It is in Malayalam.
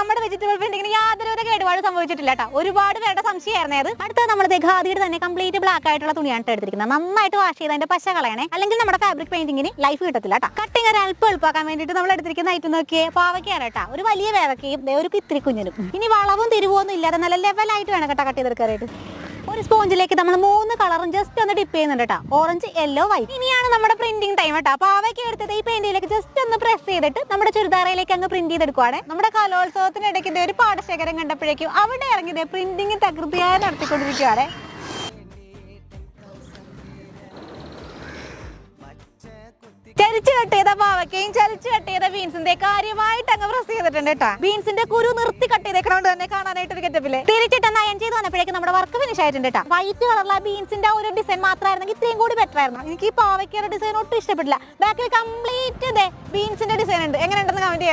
നമ്മുടെ വെജിറ്റബിൾ പ്രിന്റിങ്ങിന് യാതൊരു കേടുപാട് സംഭവിച്ചിട്ടില്ല കേട്ടോ ഒരുപാട് പേരുടെ സംശയമായിരുന്നേ അത്. അടുത്ത നമ്മുടെ ഖാദിയുടെ തന്നെ കംപ്ലീറ്റ് ബ്ലാക്ക് ആയിട്ടുള്ള തുണിയാണ് എടുത്തിരിക്കുന്നത്. നന്നായിട്ട് വാഷ് ചെയ്ത് അതിന്റെ പശ കളയണേ. അല്ലെങ്കിൽ നമ്മുടെ ഫാബ്രിക് പെയിന്റിങ്ങിന് ലൈഫ് കിട്ടത്തില്ല കേട്ടോ കട്ടിങ് ഒരു അല്പം എളുപ്പമാക്കാൻ വേണ്ടിയിട്ട് നമ്മൾ എടുത്തിരിക്കുന്ന ഐറ്റം നോക്കിയേ പാവയ്ക്കാണ് കേട്ടോ ഒരു വലിയ വേവക്കയും ഒരു ഇത്തിരി കുഞ്ഞിനും. ഇനി വളവും തിരിവൊന്നും ഇല്ലാതെ നല്ല ലെവലായിട്ട് വേണം കേട്ടോ കട്ട് ചെയ്തെടുക്കാനായിട്ട്. ഒരു സ്പോഞ്ചിലേക്ക് നമ്മൾ മൂന്ന് കളറും ജസ്റ്റ് ഒന്ന് ഡിപ്പ് ചെയ്യുന്നുണ്ട് കേട്ടോ ഓറഞ്ച് യെല്ലോ വൈറ്റ് ഇനിയാണ് നമ്മുടെ പ്രിന്റിംഗ് ടൈം കേട്ടോ അപ്പൊ അവയ്ക്ക് എടുത്തത് ഈ പെയിന്റിലേക്ക് ജസ്റ്റ് ഒന്ന് പ്രസ് ചെയ്തിട്ട് നമ്മുടെ ചുരിദാറയിലേക്ക് അങ്ങ് പ്രിന്റ് ചെയ്തെടുക്കുവാണ്. നമ്മുടെ കലോത്സവത്തിന് ഇടയ്ക്ക് ഒരു പാടശേഖരം കണ്ടപ്പോഴേക്കും അവിടെ ഇറങ്ങിയത് പ്രിന്റിംഗ് തകൃതിയായി നടത്തിക്കൊണ്ടിരിക്കുകയാണ് ചരിച്ചു കട്ട് പാവക്കയും ചരിച്ചു കട്ട് ബീൻസിന്റെ കാര്യമായിട്ട് അങ്ങ് പ്രസ് ചെയ്തിട്ടുണ്ട് കേട്ടോ ബീൻസിന്റെ കുരു നിർത്തി കട്ട് ചെയ്തേക്കണോണ്ട് തന്നെ കാണാനായിട്ട് ഒരു ഗെറ്റപ്പിൽ തിരിച്ചിട്ട് നയൻ ചെയ്ത് വന്നപ്പോഴേക്കും നമ്മുടെ വർക്ക് ഫിനിഷ് ആയിട്ടുണ്ട് കേട്ടോ വൈറ്റ് കളറുള്ള ബീൻസിന്റെ ഒരു ഡിസൈൻ മാത്രമായിരുന്നെങ്കിൽ ഇത്രയും കൂടി ബെറ്റർ ആയിരുന്നു. എനിക്ക് ഈ പാവയ്ക്കയുടെ ഡിസൈൻ ഒട്ടും ഇഷ്ടപ്പെട്ടില്ല. ബാക്കിൽ കംപ്ലീറ്റ് ബീൻസിന്റെ ഡിസൈൻ ഉണ്ട്. എങ്ങനെ ഉണ്ടെന്ന് കമന്റ് ചെയ്യണം?